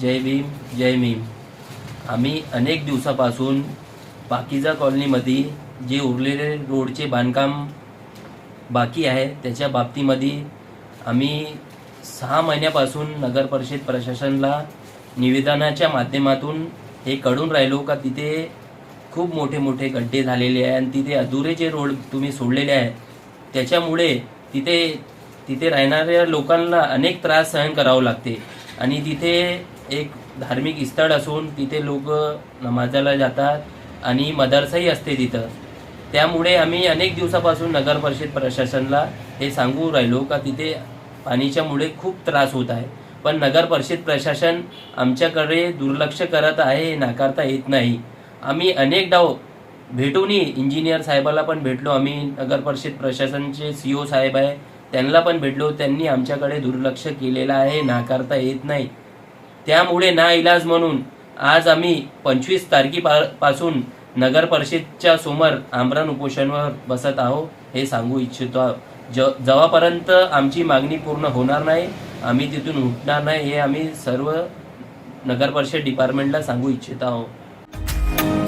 जय भीम जय भीम आम्ही अनेक दिवसापासून पाकिजा कॉलनीमध्ये जे उरलेले रोडचे बांधकाम बाकी आहे त्याच्या बाबतीमध्ये आम्ही सहा महिन्यापासून नगर परिषद प्रशासनाला निवेदनाच्या माध्यमातून हे कळून राहिलो का तिथे खूप मोठे मोठे गड्डे झालेले आहे आणि तिथे अधुरे जे रोड तुम्ही सोडलेले आहे त्याच्यामुळे तिथे तिथे राहणाऱ्या लोकांना अनेक त्रास सहन करावं लागते. आणि तिथे एक धार्मिक स्थळ असून तिथे लोक नमाजाला जातात आणि मदरसाही असते तिथं. त्यामुळे आम्ही अनेक दिवसापासून नगर परिषद प्रशासनाला हे सांगू राहिलो का तिथे पाणीच्यामुळे खूप त्रास होत आहे. पण नगर परिषद प्रशासन आमच्याकडे दुर्लक्ष करत आहे हे नाकारता येत नाही. आम्ही अनेक डाव भेटूनही इंजिनियर साहेबाला पण भेटलो. आम्ही नगर परिषद प्रशासनचे सी ओ साहेब आहे त्यांना पण भेटलो. त्यांनी आमच्याकडे दुर्लक्ष केलेलं आहे नाकारता येत नाही. त्यामुळे ना इलाज म्हणून आज आम्ही पंचवीस तारखेपासून नगर परिषदच्या समोर आमरण उपोषणावर बसत आहोत हे सांगू इच्छितो आहो. ज जेव्हापर्यंत आमची मागणी पूर्ण होणार नाही आम्ही तिथून उठणार नाही हे आम्ही सर्व नगर परिषद डिपार्टमेंटला सांगू इच्छित आहोत